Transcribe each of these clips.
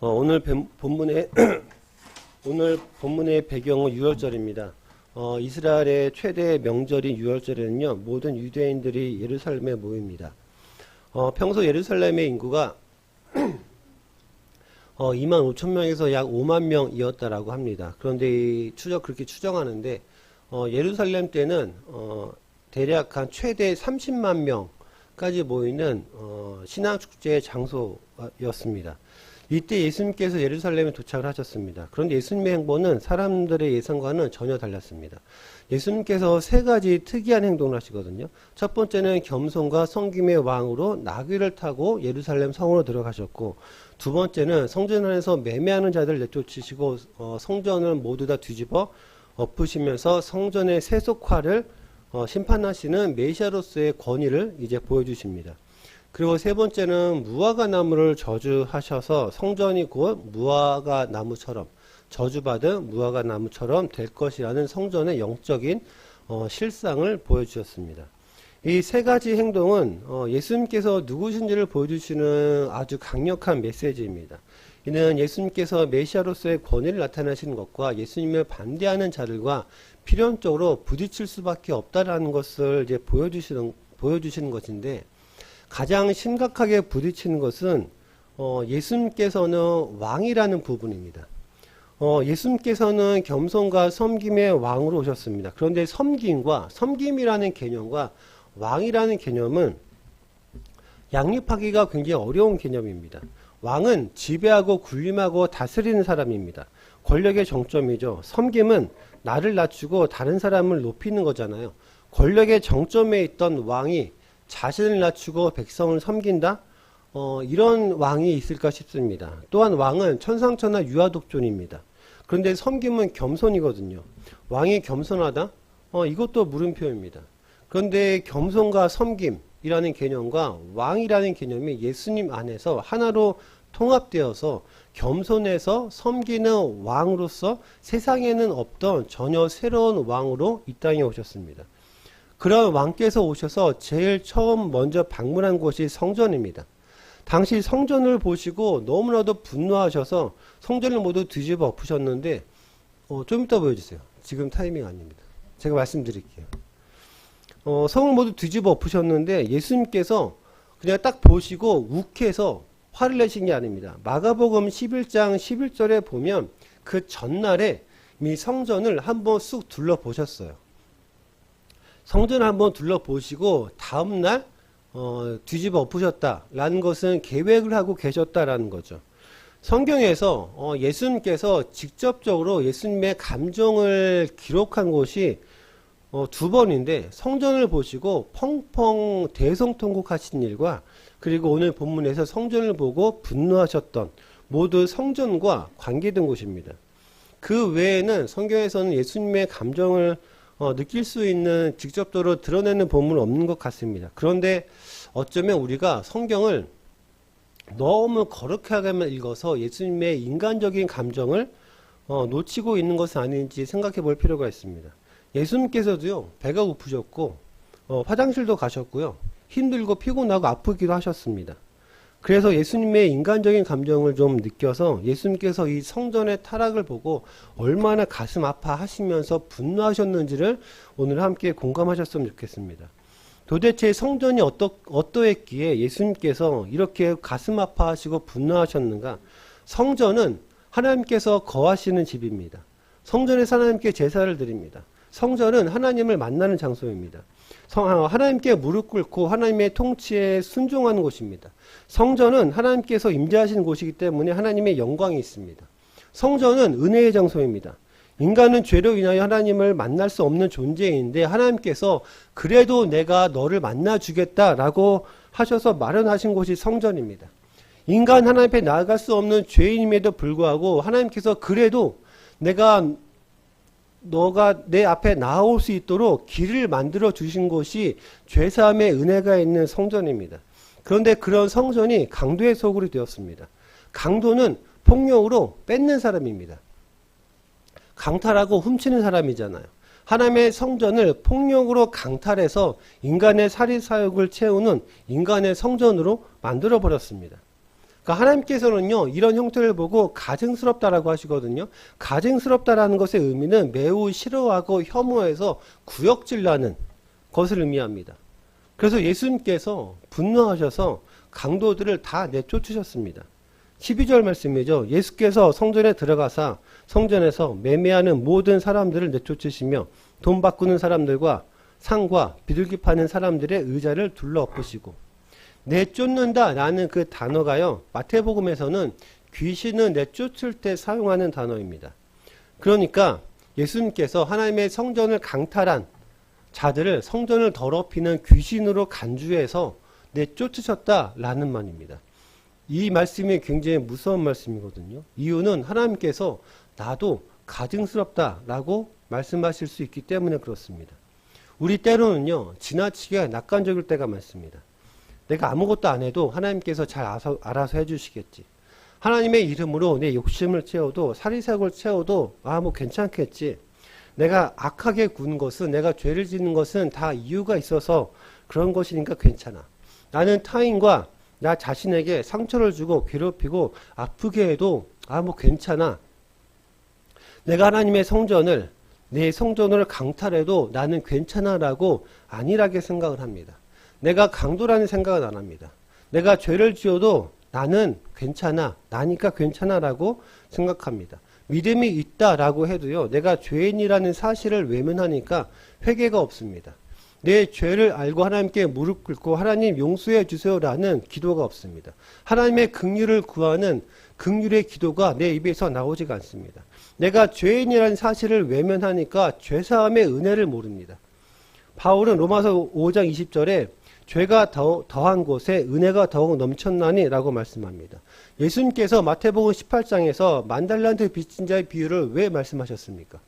어, 오늘 뱀- 본문의 오늘 본문의 배경은 유월절입니다. 어, 이스라엘의 최대 명절인 유월절에는요 모든 유대인들이 예루살렘에 모입니다. 어, 평소 예루살렘의 인구가 어, 2만 5천 명에서 약 5만 명이었다라고 합니다. 그런데 이 추적 그렇게 추정하는데 어, 예루살렘 때는 어, 대략 한 최대 30만 명까지 모이는 어, 신앙 축제 장소였습니다. 이때 예수님께서 예루살렘에 도착을 하셨습니다. 그런데 예수님의 행보는 사람들의 예상과는 전혀 달랐습니다. 예수님께서 세 가지 특이한 행동을 하시거든요. 첫 번째는 겸손과 성김의 왕으로 나귀를 타고 예루살렘 성으로 들어가셨고, 두 번째는 성전 안에서 매매하는 자들 내쫓으시고 어, 성전을 모두 다 뒤집어 엎으시면서 성전의 세속화를 어, 심판하시는 메시아로서의 권위를 이제 보여주십니다. 그리고 세 번째는 무화과 나무를 저주하셔서 성전이 곧 무화과 나무처럼 저주받은 무화과 나무처럼 될 것이라는 성전의 영적인 어, 실상을 보여주셨습니다. 이 세 가지 행동은 어, 예수님께서 누구신지를 보여주시는 아주 강력한 메시지입니다. 이는 예수님께서 메시아로서의 권위를 나타내시는 것과 예수님을 반대하는 자들과 필연적으로 부딪힐 수밖에 없다라는 것을 이제 보여주시는 보여주시는 것인데 가장 심각하게 부딪히는 것은 어, 예수님께서는 왕이라는 부분입니다. 어, 예수님께서는 겸손과 섬김의 왕으로 오셨습니다. 그런데 섬김과 섬김이라는 개념과 왕이라는 개념은 양립하기가 굉장히 어려운 개념입니다. 왕은 지배하고 군림하고 다스리는 사람입니다. 권력의 정점이죠. 섬김은 나를 낮추고 다른 사람을 높이는 거잖아요. 권력의 정점에 있던 왕이 자신을 낮추고 백성을 섬긴다? 어, 이런 왕이 있을까 싶습니다. 또한 왕은 천상천하 유아독존입니다. 그런데 섬김은 겸손이거든요. 왕이 겸손하다? 어, 이것도 물음표입니다. 그런데 겸손과 섬김이라는 개념과 왕이라는 개념이 예수님 안에서 하나로 통합되어서 겸손해서 섬기는 왕으로서 세상에는 없던 전혀 새로운 왕으로 이 땅에 오셨습니다. 그런 왕께서 오셔서 제일 처음 먼저 방문한 곳이 성전입니다. 당시 성전을 보시고 너무나도 분노하셔서 성전을 모두 뒤집어 엎으셨는데 어, 좀 이따 보여주세요. 지금 타이밍 아닙니다. 제가 말씀드릴게요. 어, 성을 모두 뒤집어 엎으셨는데 예수님께서 그냥 딱 보시고 욱해서 화를 내신 게 아닙니다. 마가복음 11장 11절에 보면 그 전날에 이 성전을 한번 쑥 둘러보셨어요. 성전을 한번 둘러보시고 다음날 어, 뒤집어 엎으셨다라는 것은 계획을 하고 계셨다라는 거죠. 성경에서 어, 예수님께서 직접적으로 예수님의 감정을 기록한 곳이 어, 두 번인데 성전을 보시고 펑펑 대성통곡하신 일과 그리고 오늘 본문에서 성전을 보고 분노하셨던 모두 성전과 관계된 곳입니다. 그 외에는 성경에서는 예수님의 감정을 어, 느낄 수 있는 직접적으로 드러내는 본문은 없는 것 같습니다. 그런데 어쩌면 우리가 성경을 너무 거룩하게만 읽어서 예수님의 인간적인 감정을 어, 놓치고 있는 것은 아닌지 생각해 볼 필요가 있습니다. 예수님께서도요, 배가 고프셨고, 어, 화장실도 가셨고요, 힘들고 피곤하고 아프기도 하셨습니다. 그래서 예수님의 인간적인 감정을 좀 느껴서 예수님께서 이 성전의 타락을 보고 얼마나 가슴 아파하시면서 분노하셨는지를 오늘 함께 공감하셨으면 좋겠습니다. 도대체 성전이 어떠, 어떠했기에 예수님께서 이렇게 가슴 아파하시고 분노하셨는가? 성전은 하나님께서 거하시는 집입니다. 성전에서 하나님께 제사를 드립니다. 성전은 하나님을 만나는 장소입니다. 성, 하나님께 무릎 꿇고 하나님의 통치에 순종하는 곳입니다. 성전은 하나님께서 임재하시는 곳이기 때문에 하나님의 영광이 있습니다. 성전은 은혜의 장소입니다. 인간은 죄로 인하여 하나님을 만날 수 없는 존재인데 하나님께서 그래도 내가 너를 만나 주겠다라고 하셔서 마련하신 곳이 성전입니다. 인간 하나님 앞에 나아갈 수 없는 죄인임에도 불구하고 하나님께서 그래도 내가 너가 내 앞에 나올 수 있도록 길을 만들어 주신 곳이 죄사함의 은혜가 있는 성전입니다. 그런데 그런 성전이 강도의 소굴이 되었습니다. 강도는 폭력으로 뺏는 사람입니다. 강탈하고 훔치는 사람이잖아요. 하나님의 성전을 폭력으로 강탈해서 인간의 사리사욕을 채우는 인간의 성전으로 만들어 버렸습니다. 그러니까 하나님께서는요, 이런 형태를 보고 가증스럽다라고 하시거든요. 가증스럽다라는 것의 의미는 매우 싫어하고 혐오해서 구역질나는 것을 의미합니다. 그래서 예수님께서 분노하셔서 강도들을 다 내쫓으셨습니다. 12절 말씀이죠. 예수께서 성전에 들어가사 성전에서 매매하는 모든 사람들을 내쫓으시며 돈 바꾸는 사람들과 상과 비둘기 파는 사람들의 의자를 둘러 엎으시고 내쫓는다 라는 그 단어가요. 마태복음에서는 귀신을 내쫓을 때 사용하는 단어입니다. 그러니까 예수님께서 하나님의 성전을 강탈한 자들을 성전을 더럽히는 귀신으로 간주해서 내쫓으셨다라는 말입니다. 이 말씀이 굉장히 무서운 말씀이거든요. 이유는 하나님께서 나도 가증스럽다라고 말씀하실 수 있기 때문에 그렇습니다. 우리 때로는요, 지나치게 낙관적일 때가 많습니다. 내가 아무것도 안 해도 하나님께서 잘 알아서, 알아서 해주시겠지. 하나님의 이름으로 내 욕심을 채워도, 사리사욕을 채워도, 아, 뭐 괜찮겠지. 내가 악하게 군 것은, 내가 죄를 짓는 것은 다 이유가 있어서 그런 것이니까 괜찮아. 나는 타인과 나 자신에게 상처를 주고 괴롭히고 아프게 해도 아 뭐 괜찮아. 내가 하나님의 성전을 내 성전을 강탈해도 나는 괜찮아라고 안일하게 생각을 합니다. 내가 강도라는 생각은 안 합니다. 내가 죄를 지어도 나는 괜찮아. 나니까 괜찮아라고 생각합니다. 믿음이 있다라고 해도요. 내가 죄인이라는 사실을 외면하니까 회개가 없습니다. 내 죄를 알고 하나님께 무릎 꿇고 하나님 용서해 주세요라는 기도가 없습니다. 하나님의 긍휼을 구하는 긍휼의 기도가 내 입에서 나오지가 않습니다. 내가 죄인이라는 사실을 외면하니까 죄 사함의 은혜를 모릅니다. 바울은 로마서 5장 20절에 죄가 더, 더한 곳에 은혜가 더욱 넘쳤나니 라고 말씀합니다. 예수님께서 마태복음 18장에서 만달란트 빚진 자의 비유를 왜 말씀하셨습니까?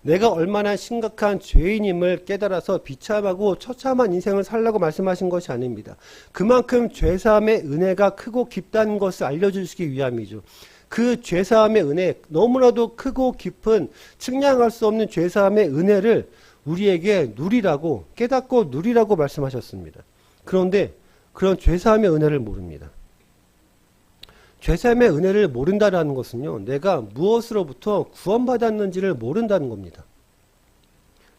내가 얼마나 심각한 죄인임을 깨달아서 비참하고 처참한 인생을 살라고 말씀하신 것이 아닙니다. 그만큼 죄사함의 은혜가 크고 깊다는 것을 알려주시기 위함이죠. 그 죄사함의 은혜, 너무나도 크고 깊은 측량할 수 없는 죄사함의 은혜를 우리에게 누리라고 깨닫고 누리라고 말씀하셨습니다. 그런데 그런 죄사함의 은혜를 모릅니다. 죄사함의 은혜를 모른다라는 것은요, 내가 무엇으로부터 구원받았는지를 모른다는 겁니다.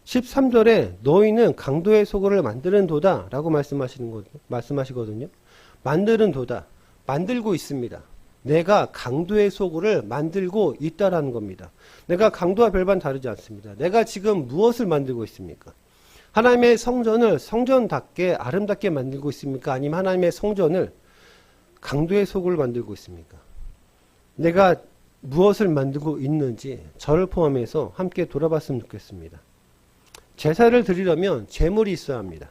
13절에 너희는 강도의 소굴을 만드는 도다 라고 말씀하시는 거, 말씀하시거든요. 만드는 도다. 만들고 있습니다. 내가 강도의 소굴을 만들고 있다라는 겁니다. 내가 강도와 별반 다르지 않습니다. 내가 지금 무엇을 만들고 있습니까? 하나님의 성전을 성전답게 아름답게 만들고 있습니까? 아니면 하나님의 성전을 강도의 속을 만들고 있습니까? 내가 무엇을 만들고 있는지 저를 포함해서 함께 돌아봤으면 좋겠습니다. 제사를 드리려면 재물이 있어야 합니다.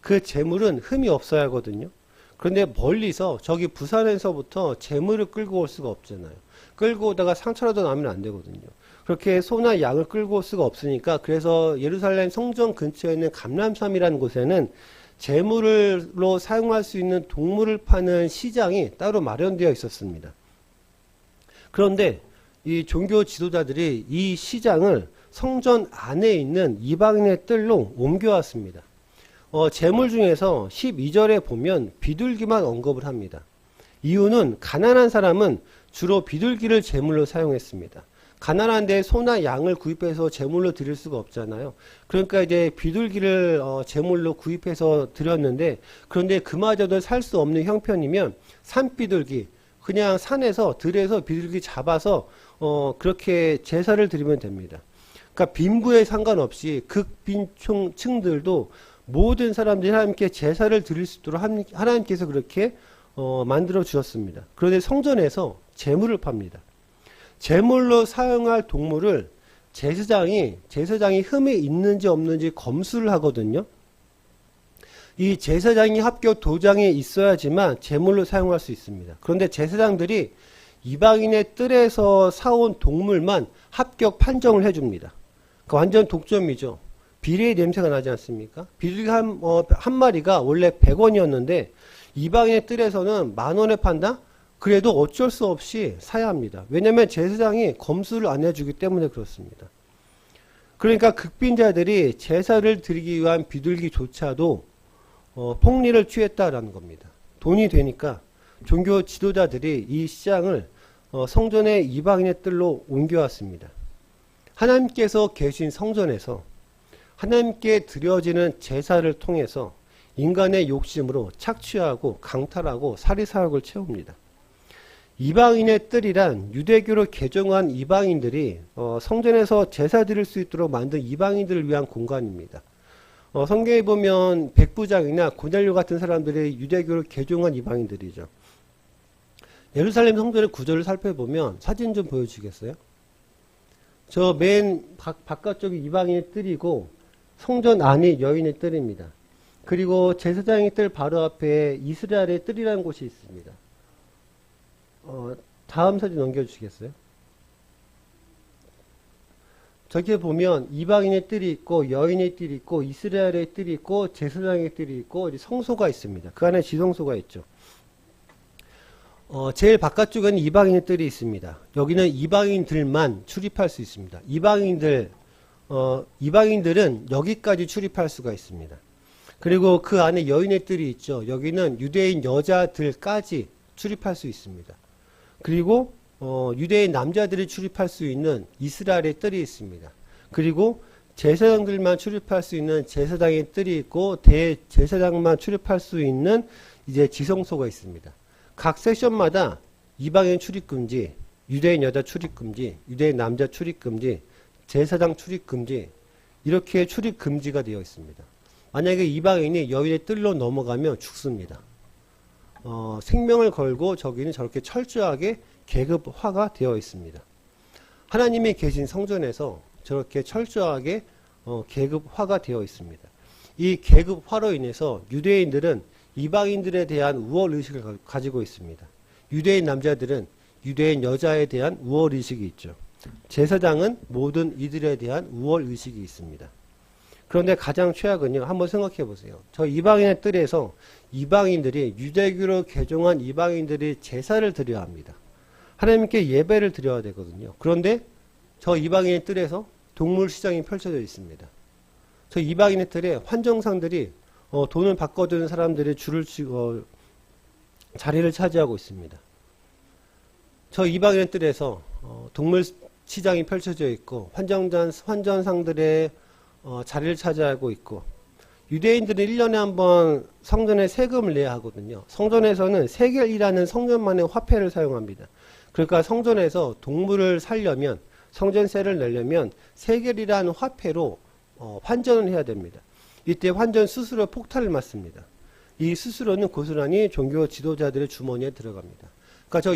그 재물은 흠이 없어야 하거든요. 그런데 멀리서 저기 부산에서부터 재물을 끌고 올 수가 없잖아요. 끌고 오다가 상처라도 나면 안 되거든요. 그렇게 소나 양을 끌고 올 수가 없으니까 그래서 예루살렘 성전 근처에 있는 감람섬이라는 곳에는 재물로 사용할 수 있는 동물을 파는 시장이 따로 마련되어 있었습니다. 그런데 이 종교 지도자들이 이 시장을 성전 안에 있는 이방인의 뜰로 옮겨왔습니다. 어, 재물 중에서 12절에 보면 비둘기만 언급을 합니다. 이유는 가난한 사람은 주로 비둘기를 제물로 사용했습니다. 가난한데 소나 양을 구입해서 제물로 드릴 수가 없잖아요. 그러니까 이제 비둘기를 어, 제물로 구입해서 드렸는데 그런데 그마저도 살 수 없는 형편이면 산비둘기 그냥 산에서 들에서 비둘기 잡아서 어, 그렇게 제사를 드리면 됩니다. 그러니까 빈부에 상관없이 극빈층들도 모든 사람들이 하나님께 제사를 드릴 수 있도록 하나님께서 그렇게 어, 만들어 주셨습니다. 그런데 성전에서 제물을 팝니다. 제물로 사용할 동물을 제사장이 제사장이 흠이 있는지 없는지 검수를 하거든요. 이 제사장이 합격 도장이 있어야지만 제물로 사용할 수 있습니다. 그런데 제사장들이 이방인의 뜰에서 사온 동물만 합격 판정을 해줍니다. 그 완전 독점이죠. 비례의 냄새가 나지 않습니까? 비둘기 한, 어, 한 마리가 원래 100원이었는데 이방인의 뜰에서는 만 원에 판다? 그래도 어쩔 수 없이 사야 합니다. 왜냐하면 제사장이 검수를 안 해주기 때문에 그렇습니다. 그러니까 극빈자들이 제사를 드리기 위한 비둘기조차도 어, 폭리를 취했다라는 겁니다. 돈이 되니까 종교 지도자들이 이 시장을 어, 성전의 이방인의 뜰로 옮겨왔습니다. 하나님께서 계신 성전에서 하나님께 드려지는 제사를 통해서 인간의 욕심으로 착취하고 강탈하고 사리사욕을 채웁니다. 이방인의 뜰이란 유대교로 개종한 이방인들이 어, 성전에서 제사 드릴 수 있도록 만든 이방인들을 위한 공간입니다. 어, 성경에 보면 백부장이나 고넬료 같은 사람들이 유대교를 개종한 이방인들이죠. 예루살렘 성전의 구조를 살펴보면 사진 좀 보여주겠어요? 저 맨 바깥쪽이 이방인의 뜰이고 성전 안이 여인의 뜰입니다. 그리고 제사장의 뜰 바로 앞에 이스라엘의 뜰이라는 곳이 있습니다. 어, 다음 사진 넘겨주시겠어요? 저기 보면 이방인의 뜰이 있고 여인의 뜰이 있고 이스라엘의 뜰이 있고 제사장의 뜰이 있고 성소가 있습니다. 그 안에 지성소가 있죠. 어, 제일 바깥쪽에는 이방인의 뜰이 있습니다. 여기는 이방인들만 출입할 수 있습니다. 이방인들 어, 이방인들은 여기까지 출입할 수가 있습니다. 그리고 그 안에 여인의 뜰이 있죠. 여기는 유대인 여자들까지 출입할 수 있습니다. 그리고 어, 유대인 남자들이 출입할 수 있는 이스라엘의 뜰이 있습니다. 그리고 제사장들만 출입할 수 있는 제사장의 뜰이 있고 대제사장만 출입할 수 있는 이제 지성소가 있습니다. 각 세션마다 이방인 출입 금지, 유대인 여자 출입 금지, 유대인 남자 출입 금지, 제사장 출입 금지 이렇게 출입 금지가 되어 있습니다. 만약에 이방인이 여인의 뜰로 넘어가면 죽습니다. 어, 생명을 걸고 저기는 저렇게 철저하게 계급화가 되어 있습니다. 하나님이 계신 성전에서 저렇게 철저하게 어, 계급화가 되어 있습니다. 이 계급화로 인해서 유대인들은 이방인들에 대한 우월 의식을 가지고 있습니다. 유대인 남자들은 유대인 여자에 대한 우월 의식이 있죠. 제사장은 모든 이들에 대한 우월 의식이 있습니다. 그런데 가장 최악은요. 한번 생각해 보세요. 저 이방인의 뜰에서 이방인들이 유대교로 개종한 이방인들이 제사를 드려야 합니다. 하나님께 예배를 드려야 되거든요. 그런데 저 이방인의 뜰에서 동물 시장이 펼쳐져 있습니다. 저 이방인의 뜰에 환정상들이 어, 돈을 바꿔주는 사람들이 줄을 치고 어, 자리를 차지하고 있습니다. 저 이방인의 뜰에서 어, 동물 시장이 펼쳐져 있고 환정단 환전상들의 어, 자리를 차지하고 있고 유대인들은 1년에 한 번 성전에 세금을 내야 하거든요. 성전에서는 세겔이라는 성전만의 화폐를 사용합니다. 그러니까 성전에서 동물을 살려면 성전세를 내려면 세겔이라는 화폐로 어, 환전을 해야 됩니다. 이때 환전 수수료 폭탄을 맞습니다. 이 수수료는 고스란히 종교 지도자들의 주머니에 들어갑니다. 그러니까 저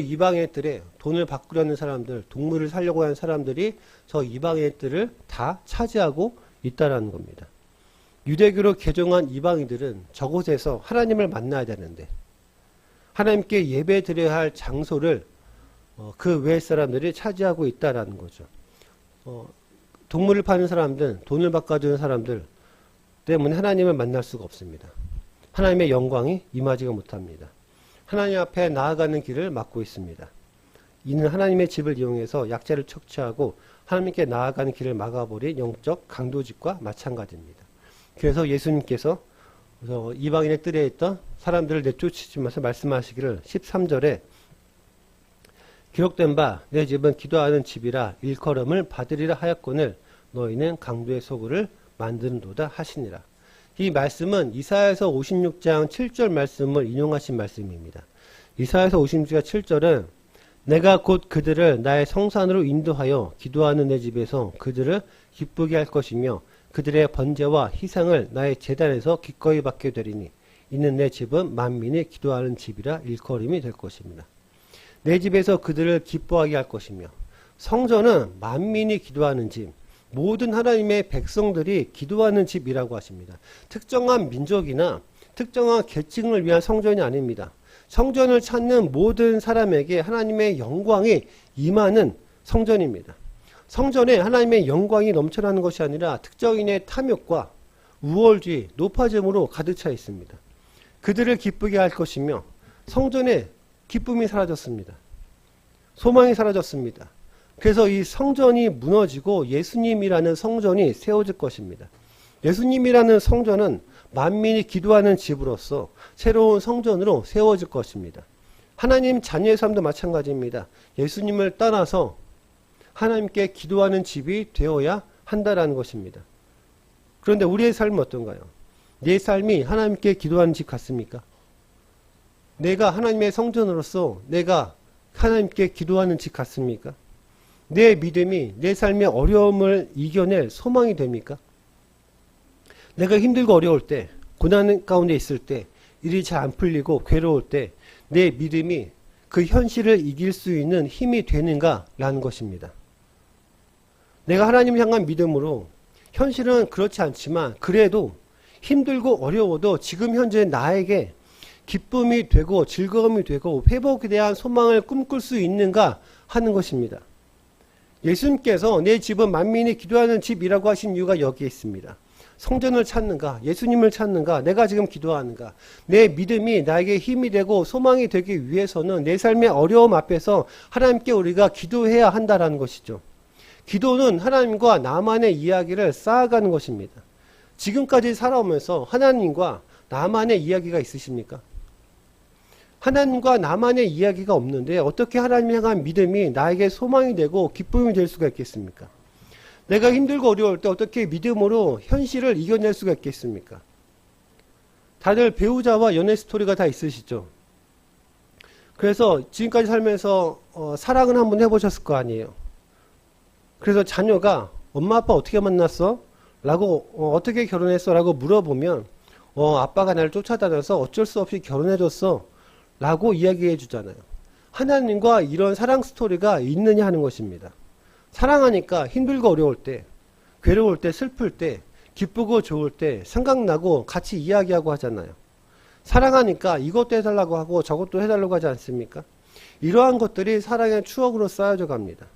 뜰에 돈을 바꾸려는 사람들, 동물을 살려고 하는 사람들이 저 이방의 뜰을 다 차지하고 있다라는 겁니다. 유대교로 개종한 이방인들은 저곳에서 하나님을 만나야 되는데 하나님께 예배 드려야 할 장소를 어, 그외 사람들이 차지하고 있다라는 거죠. 어, 동물을 파는 사람들, 돈을 바꿔주는 사람들 때문에 하나님을 만날 수가 없습니다. 하나님의 영광이 임하지가 못합니다. 하나님 앞에 나아가는 길을 막고 있습니다. 이는 하나님의 집을 이용해서 약자를 척취하고 하나님께 나아가는 길을 막아버린 영적 강도집과 마찬가지입니다. 그래서 예수님께서 이방인의 뜰에 있던 사람들을 내쫓으시면서 말씀하시기를 13절에 기록된 바 내 집은 기도하는 집이라 일컬음을 받으리라 하였거늘 너희는 강도의 소굴을 만드는도다 하시니라. 이 말씀은 이사야서 56장 7절 말씀을 인용하신 말씀입니다. 이사야서 56장 7절은 내가 곧 그들을 나의 성산으로 인도하여 기도하는 내 집에서 그들을 기쁘게 할 것이며 그들의 번제와 희상을 나의 재단에서 기꺼이 받게 되리니 이는 내 집은 만민이 기도하는 집이라 일컬음이 될 것입니다. 내 집에서 그들을 기뻐하게 할 것이며 성전은 만민이 기도하는 집, 모든 하나님의 백성들이 기도하는 집이라고 하십니다. 특정한 민족이나 특정한 계층을 위한 성전이 아닙니다. 성전을 찾는 모든 사람에게 하나님의 영광이 임하는 성전입니다. 성전에 하나님의 영광이 넘쳐나는 것이 아니라 특정인의 탐욕과 우월주의, 높아짐으로 가득 차 있습니다. 그들을 기쁘게 할 것이며 성전에 기쁨이 사라졌습니다. 소망이 사라졌습니다. 그래서 이 성전이 무너지고 예수님이라는 성전이 세워질 것입니다. 예수님이라는 성전은 만민이 기도하는 집으로서 새로운 성전으로 세워질 것입니다. 하나님 자녀의 삶도 마찬가지입니다. 예수님을 떠나서 하나님께 기도하는 집이 되어야 한다라는 것입니다. 그런데 우리의 삶은 어떤가요? 내 삶이 하나님께 기도하는 집 같습니까? 내가 하나님의 성전으로서 내가 하나님께 기도하는 집 같습니까? 내 믿음이 내 삶의 어려움을 이겨낼 소망이 됩니까? 내가 힘들고 어려울 때, 고난 가운데 있을 때, 일이 잘 안 풀리고 괴로울 때, 내 믿음이 그 현실을 이길 수 있는 힘이 되는가라는 것입니다. 내가 하나님을 향한 믿음으로 현실은 그렇지 않지만 그래도 힘들고 어려워도 지금 현재 나에게 기쁨이 되고 즐거움이 되고 회복에 대한 소망을 꿈꿀 수 있는가 하는 것입니다. 예수님께서 내 집은 만민이 기도하는 집이라고 하신 이유가 여기에 있습니다. 성전을 찾는가, 예수님을 찾는가, 내가 지금 기도하는가, 내 믿음이 나에게 힘이 되고 소망이 되기 위해서는 내 삶의 어려움 앞에서 하나님께 우리가 기도해야 한다라는 것이죠. 기도는 하나님과 나만의 이야기를 쌓아가는 것입니다. 지금까지 살아오면서 하나님과 나만의 이야기가 있으십니까? 하나님과 나만의 이야기가 없는데 어떻게 하나님 향한 믿음이 나에게 소망이 되고 기쁨이 될 수가 있겠습니까? 내가 힘들고 어려울 때 어떻게 믿음으로 현실을 이겨낼 수가 있겠습니까? 다들 배우자와 연애 스토리가 다 있으시죠? 그래서 지금까지 살면서 어, 사랑을 한번 해보셨을 거 아니에요? 그래서 자녀가 엄마 아빠 어떻게 만났어? 라고 어, 떻게 결혼했어? 라고 물어보면 어, 아빠가 나를 쫓아다녀서 어쩔 수 없이 결혼해줬어 라고 이야기해 주잖아요. 하나님과 이런 사랑 스토리가 있느냐 하는 것입니다. 사랑하니까 힘들고 어려울 때, 괴로울 때, 슬플 때, 기쁘고 좋을 때 생각나고 같이 이야기하고 하잖아요. 사랑하니까 이것도 해달라고 하고 저것도 해달라고 하지 않습니까? 이러한 것들이 사랑의 추억으로 쌓여져 갑니다.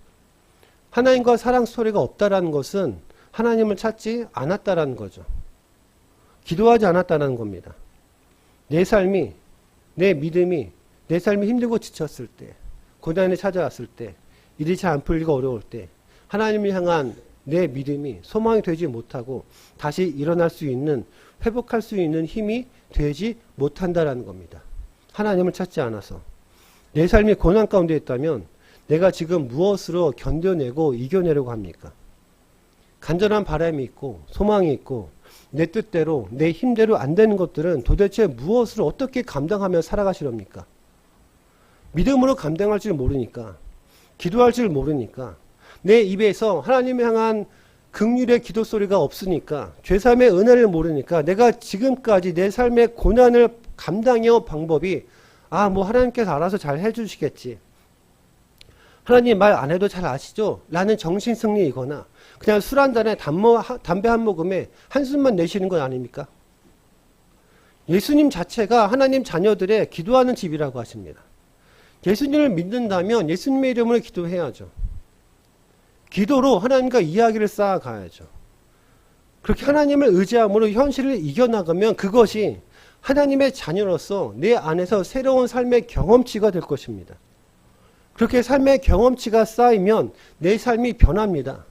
하나님과 사랑 스토리가 없다라는 것은 하나님을 찾지 않았다라는 거죠. 기도하지 않았다는 겁니다. 내 삶이, 내 믿음이, 내 삶이 힘들고 지쳤을 때, 고난이 찾아왔을 때, 일이 잘 안 풀리고 어려울 때, 하나님을 향한 내 믿음이 소망이 되지 못하고 다시 일어날 수 있는, 회복할 수 있는 힘이 되지 못한다라는 겁니다. 하나님을 찾지 않아서. 내 삶이 고난 가운데 있다면 내가 지금 무엇으로 견뎌내고 이겨내려고 합니까? 간절한 바람이 있고 소망이 있고 내 뜻대로 내 힘대로 안 되는 것들은 도대체 무엇을 어떻게 감당하며 살아가시렵니까? 믿음으로 감당할 줄 모르니까 기도할 줄 모르니까 내 입에서 하나님을 향한 극률의 기도 소리가 없으니까 죄삼의 은혜를 모르니까 내가 지금까지 내 삶의 고난을 감당해온 방법이 아 뭐 하나님께서 알아서 잘 해주시겠지 하나님 말 안 해도 잘 아시죠? 라는 정신 승리이거나 그냥 술 한 잔에 담배 한 모금에 한숨만 내쉬는 건 아닙니까? 예수님 자체가 하나님 자녀들의 기도하는 집이라고 하십니다. 예수님을 믿는다면 예수님의 이름으로 기도해야죠. 기도로 하나님과 이야기를 쌓아가야죠. 그렇게 하나님을 의지함으로 현실을 이겨나가면 그것이 하나님의 자녀로서 내 안에서 새로운 삶의 경험치가 될 것입니다. 그렇게 삶의 경험치가 쌓이면 내 삶이 변합니다.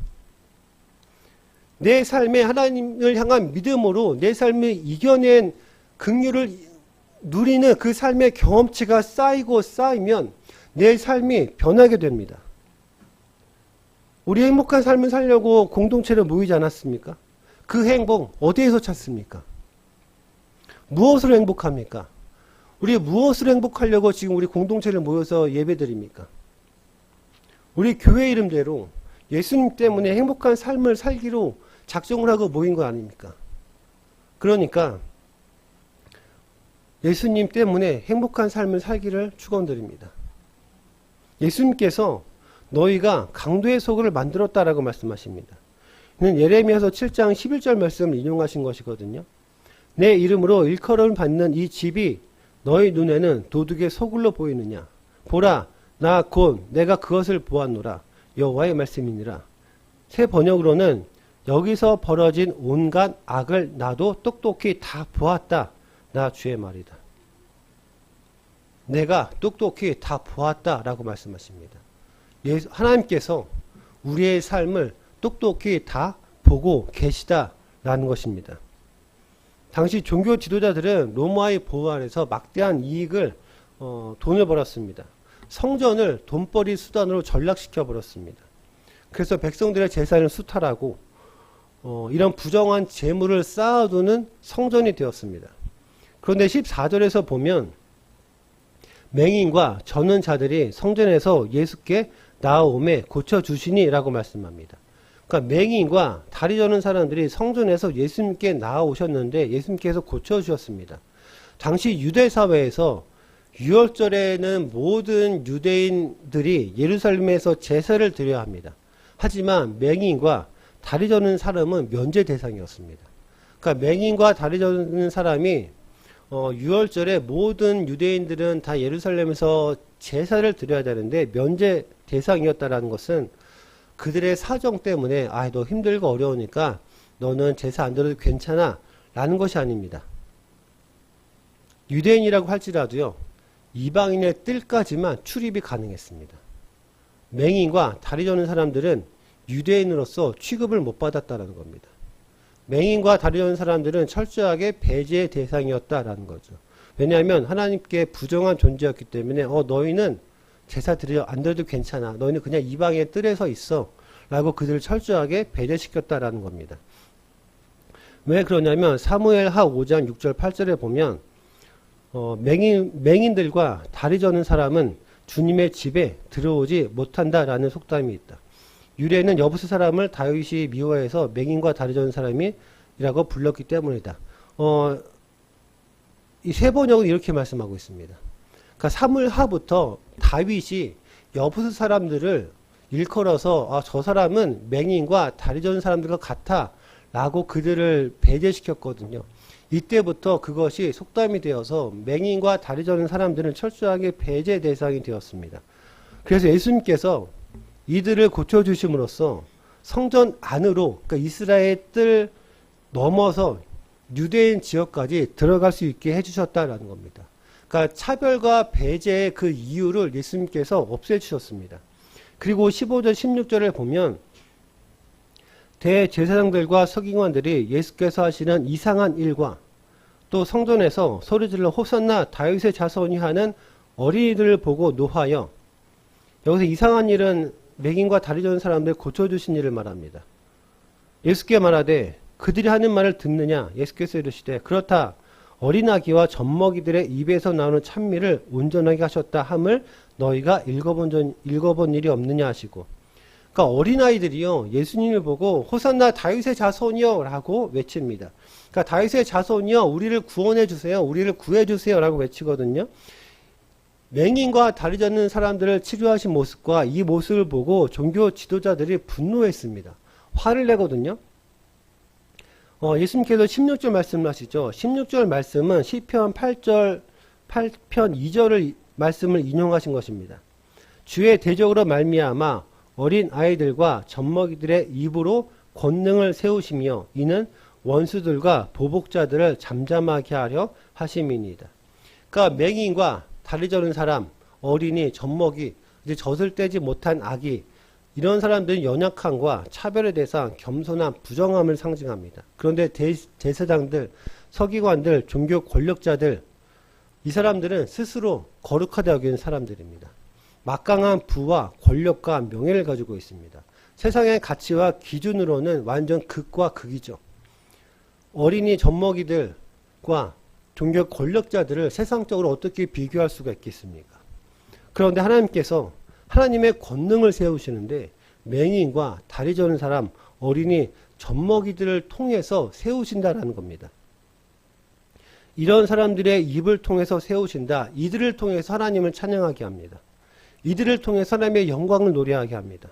내 삶에 하나님을 향한 믿음으로 내 삶을 이겨낸 긍휼을 누리는 그 삶의 경험치가 쌓이고 쌓이면 내 삶이 변하게 됩니다. 우리 행복한 삶을 살려고 공동체를 모이지 않았습니까? 그 행복 어디에서 찾습니까? 무엇으로 행복합니까? 우리 무엇을 행복하려고 지금 우리 공동체를 모여서 예배드립니까? 우리 교회 이름대로 예수님 때문에 행복한 삶을 살기로 작정을 하고 모인 거 아닙니까? 그러니까 예수님 때문에 행복한 삶을 살기를 축원드립니다. 예수님께서 너희가 강도의 소굴을 만들었다라고 말씀하십니다. 이는 예레미야서 7장 11절 말씀을 인용하신 것이거든요. 내 이름으로 일컬음을 받는 이 집이 너희 눈에는 도둑의 소굴로 보이느냐? 보라, 나 곧 내가 그것을 보았노라. 여호와의 말씀이니라. 새 번역으로는 여기서 벌어진 온갖 악을 나도 똑똑히 다 보았다. 나 주의 말이다. 내가 똑똑히 다 보았다 라고 말씀하십니다. 예수, 하나님께서 우리의 삶을 똑똑히 다 보고 계시다 라는 것입니다. 당시 종교 지도자들은 로마의 보호 아래서 막대한 이익을 어, 돈을 벌었습니다. 성전을 돈벌이 수단으로 전락시켜 버렸습니다. 그래서 백성들의 재산을 수탈하고 어, 이런 부정한 재물을 쌓아두는 성전이 되었습니다. 그런데 14절에서 보면 맹인과 저는 자들이 성전에서 예수께 나오매 고쳐주시니라고 말씀합니다. 그러니까 맹인과 다리 저는 사람들이 성전에서 예수님께 나아오셨는데 예수님께서 고쳐주셨습니다. 당시 유대 사회에서 유월절에는 모든 유대인들이 예루살렘에서 제사를 드려야 합니다. 하지만 맹인과 다리 저는 사람은 면제 대상이었습니다. 그러니까 맹인과 다리 저는 사람이 어, 6월절에 모든 유대인들은 다 예루살렘에서 제사를 드려야 되는데 면제 대상이었다라는 것은 그들의 사정 때문에 아, 너 힘들고 어려우니까 너는 제사 안 드려도 괜찮아 라는 것이 아닙니다. 유대인이라고 할지라도요. 이방인의 뜰까지만 출입이 가능했습니다. 맹인과 다리 저는 사람들은 유대인으로서 취급을 못 받았다는 겁니다. 맹인과 저는 사람들은 철저하게 배제의 대상이었다라는 거죠. 왜냐하면 하나님께 부정한 존재였기 때문에 어 너희는 제사 드려 안 드려도 괜찮아. 너희는 그냥 이방의 뜰에서 있어. 라고 그들을 철저하게 배제시켰다라는 겁니다. 왜 그러냐면 사무엘 하 5장 6절 8절에 보면 어, 맹인, 맹인들과 다리 저는 사람은 주님의 집에 들어오지 못한다라는 속담이 있다. 유래는 여부스 사람을 다윗이 미워해서 맹인과 다리 저는 사람이라고 불렀기 때문이다. 어, 이 세 번역은 이렇게 말씀하고 있습니다. 그러니까 사물하부터 다윗이 여부스 사람들을 일컬어서 아, 저 사람은 맹인과 다리 저는 사람들과 같아 라고 그들을 배제시켰거든요. 이때부터 그것이 속담이 되어서 맹인과 다리 저는 사람들은 철저하게 배제 대상이 되었습니다. 그래서 예수님께서 이들을 고쳐주심으로써 성전 안으로 그러니까 이스라엘 뜰 넘어서 유대인 지역까지 들어갈 수 있게 해주셨다라는 겁니다. 그러니까 차별과 배제의 그 이유를 예수님께서 없애주셨습니다. 그리고 15절 16절을 보면 대제사장들과 서기관들이 예수께서 하시는 이상한 일과 또 성전에서 소리질러 호산나 다윗의 자손이 하는 어린이들을 보고 노하여 여기서 이상한 일은 맥인과 다리 저는 사람들 고쳐주신 일을 말합니다. 예수께 말하되 그들이 하는 말을 듣느냐 예수께서 이르시되 그렇다 어린아기와 젖먹이들의 입에서 나오는 찬미를 온전하게 하셨다 함을 너희가 읽어본, 전, 읽어본 일이 없느냐 하시고 그러니까 어린아이들이요 예수님을 보고 호산나 다윗의 자손이요 라고 외칩니다. 그러니까 다윗의 자손이요 우리를 구원해 주세요. 우리를 구해 주세요 라고 외치거든요. 맹인과 다리 젓는 사람들을 치료하신 모습과 이 모습을 보고 종교 지도자들이 분노했습니다. 화를 내거든요. 어, 예수님께서 16절 말씀을 하시죠. 16절 말씀은 시편 8절 8편 2절을 말씀을 인용하신 것입니다. 주의 대적으로 말미암아 어린 아이들과 젖먹이들의 입으로 권능을 세우시며 이는 원수들과 보복자들을 잠잠하게 하려 하심이니이다. 그러니까 맹인과 다리 저는 사람, 어린이, 젖먹이, 이제 젖을 떼지 못한 아기 이런 사람들은 연약함과 차별의 대상, 겸손함, 부정함을 상징합니다. 그런데 대, 대세장들, 서기관들, 종교 권력자들 이 사람들은 스스로 거룩하다 여기는 사람들입니다. 막강한 부와 권력과 명예를 가지고 있습니다. 세상의 가치와 기준으로는 완전 극과 극이죠. 어린이 젖먹이들과 종교 권력자들을 세상적으로 어떻게 비교할 수가 있겠습니까? 그런데 하나님께서 하나님의 권능을 세우시는데 맹인과 다리 저는 사람, 어린이, 젖먹이들을 통해서 세우신다라는 겁니다. 이런 사람들의 입을 통해서 세우신다. 이들을 통해서 하나님을 찬양하게 합니다. 이들을 통해 하나님의 영광을 노래하게 합니다.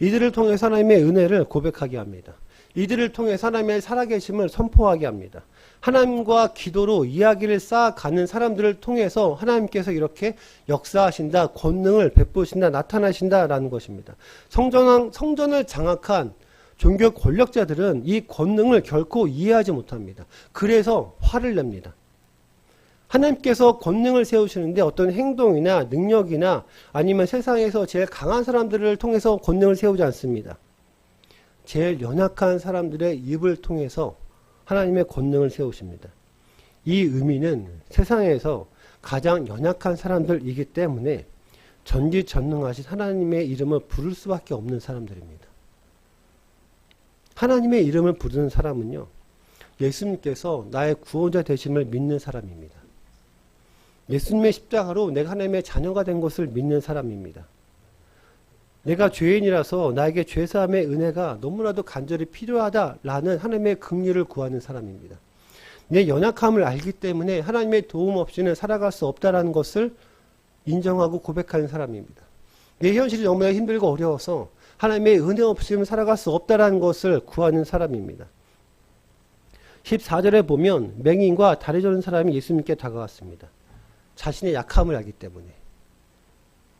이들을 통해 하나님의 은혜를 고백하게 합니다. 이들을 통해 하나님의 살아계심을 선포하게 합니다. 하나님과 기도로 이야기를 쌓아가는 사람들을 통해서 하나님께서 이렇게 역사하신다, 권능을 베푸신다, 나타나신다라는 것입니다. 성전, 성전을 장악한 종교 권력자들은 이 권능을 결코 이해하지 못합니다. 그래서 화를 냅니다. 하나님께서 권능을 세우시는데 어떤 행동이나 능력이나 아니면 세상에서 제일 강한 사람들을 통해서 권능을 세우지 않습니다. 제일 연약한 사람들의 입을 통해서 하나님의 권능을 세우십니다. 이 의미는 세상에서 가장 연약한 사람들이기 때문에 전지전능하신 하나님의 이름을 부를 수밖에 없는 사람들입니다. 하나님의 이름을 부르는 사람은요, 예수님께서 나의 구원자 되심을 믿는 사람입니다. 예수님의 십자가로 내가 하나님의 자녀가 된 것을 믿는 사람입니다. 내가 죄인이라서 나에게 죄사함의 은혜가 너무나도 간절히 필요하다라는 하나님의 긍휼을 구하는 사람입니다. 내 연약함을 알기 때문에 하나님의 도움 없이는 살아갈 수 없다라는 것을 인정하고 고백하는 사람입니다. 내 현실이 너무나 힘들고 어려워서 하나님의 은혜 없이는 살아갈 수 없다라는 것을 구하는 사람입니다. 14절에 보면 맹인과 다리 저는 사람이 예수님께 다가왔습니다. 자신의 약함을 알기 때문에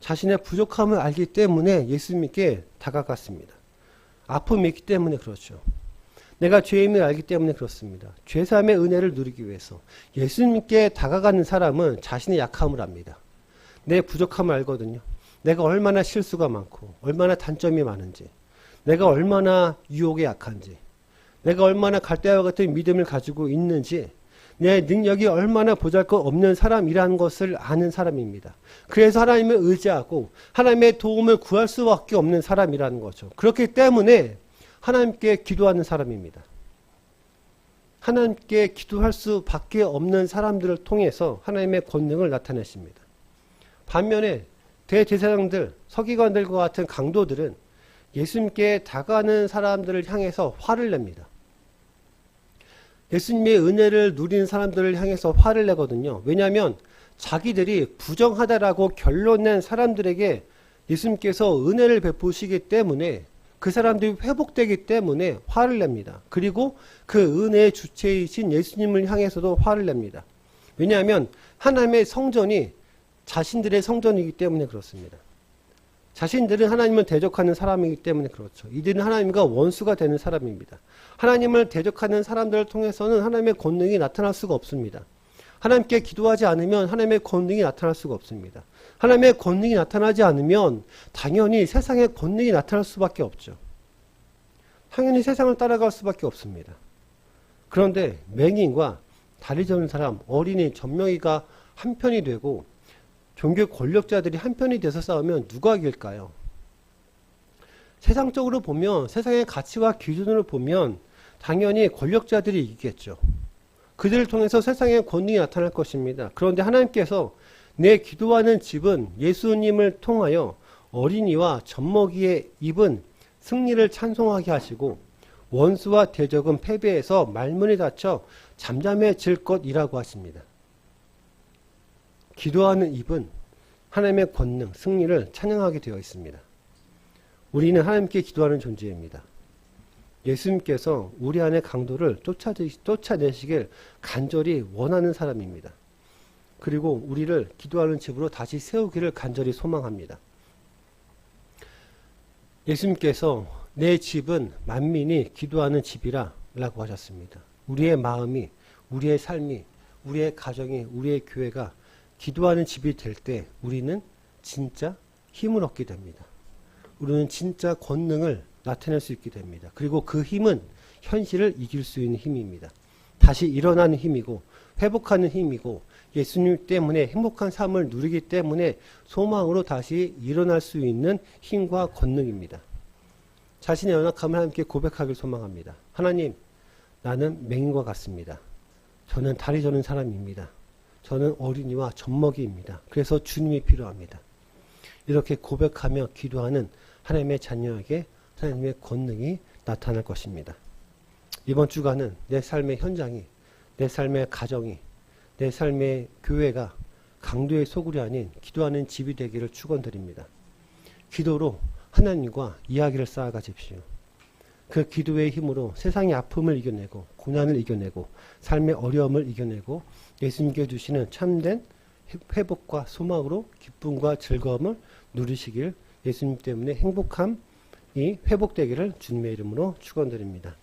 자신의 부족함을 알기 때문에 예수님께 다가갔습니다. 아픔이 있기 때문에 그렇죠. 내가 죄임을 알기 때문에 그렇습니다. 죄사함의 은혜를 누리기 위해서 예수님께 다가가는 사람은 자신의 약함을 압니다. 내 부족함을 알거든요. 내가 얼마나 실수가 많고 얼마나 단점이 많은지 내가 얼마나 유혹에 약한지 내가 얼마나 갈대와 같은 믿음을 가지고 있는지 내 능력이 얼마나 보잘것없는 사람이라는 것을 아는 사람입니다. 그래서 하나님을 의지하고 하나님의 도움을 구할 수밖에 없는 사람이라는 거죠. 그렇기 때문에 하나님께 기도하는 사람입니다. 하나님께 기도할 수밖에 없는 사람들을 통해서 하나님의 권능을 나타내십니다. 반면에 대제사장들, 서기관들과 같은 강도들은 예수님께 다가가는 사람들을 향해서 화를 냅니다. 예수님의 은혜를 누리는 사람들을 향해서 화를 내거든요. 왜냐하면 자기들이 부정하다라고 결론 낸 사람들에게 예수님께서 은혜를 베푸시기 때문에 그 사람들이 회복되기 때문에 화를 냅니다. 그리고 그 은혜의 주체이신 예수님을 향해서도 화를 냅니다. 왜냐하면 하나님의 성전이 자신들의 성전이기 때문에 그렇습니다. 자신들은 하나님을 대적하는 사람이기 때문에 그렇죠. 이들은 하나님과 원수가 되는 사람입니다. 하나님을 대적하는 사람들을 통해서는 하나님의 권능이 나타날 수가 없습니다. 하나님께 기도하지 않으면 하나님의 권능이 나타날 수가 없습니다. 하나님의 권능이 나타나지 않으면 당연히 세상의 권능이 나타날 수밖에 없죠. 당연히 세상을 따라갈 수밖에 없습니다. 그런데 맹인과 다리 저는 사람, 어린이, 전명이가 한편이 되고 종교 권력자들이 한편이 돼서 싸우면 누가 이길까요? 세상적으로 보면 세상의 가치와 기준으로 보면 당연히 권력자들이 이기겠죠. 그들을 통해서 세상의 권능이 나타날 것입니다. 그런데 하나님께서 내 기도하는 집은 예수님을 통하여 어린이와 젖먹이의 입은 승리를 찬송하게 하시고 원수와 대적은 패배해서 말문이 닫혀 잠잠해질 것이라고 하십니다. 기도하는 입은 하나님의 권능, 승리를 찬양하게 되어 있습니다. 우리는 하나님께 기도하는 존재입니다. 예수님께서 우리 안의 강도를 쫓아내시길 간절히 원하는 사람입니다. 그리고 우리를 기도하는 집으로 다시 세우기를 간절히 소망합니다. 예수님께서 내 집은 만민이 기도하는 집이라 라고 하셨습니다. 우리의 마음이, 우리의 삶이, 우리의 가정이, 우리의 교회가 기도하는 집이 될 때 우리는 진짜 힘을 얻게 됩니다. 우리는 진짜 권능을 나타낼 수 있게 됩니다. 그리고 그 힘은 현실을 이길 수 있는 힘입니다. 다시 일어나는 힘이고 회복하는 힘이고 예수님 때문에 행복한 삶을 누리기 때문에 소망으로 다시 일어날 수 있는 힘과 권능입니다. 자신의 연약함을 하나님께 고백하길 소망합니다. 하나님, 나는 맹인과 같습니다. 저는 다리 저는 사람입니다. 저는 어린이와 젖먹이입니다. 그래서 주님이 필요합니다. 이렇게 고백하며 기도하는 하나님의 자녀에게 하나님의 권능이 나타날 것입니다. 이번 주간은 내 삶의 현장이, 내 삶의 가정이, 내 삶의 교회가 강도의 소굴이 아닌 기도하는 집이 되기를 축원드립니다. 기도로 하나님과 이야기를 쌓아 가십시오. 그 기도의 힘으로 세상의 아픔을 이겨내고 고난을 이겨내고 삶의 어려움을 이겨내고 예수님께 주시는 참된 회복과 소망으로 기쁨과 즐거움을 누리시길 예수님 때문에 행복함이 회복되기를 주님의 이름으로 축원드립니다.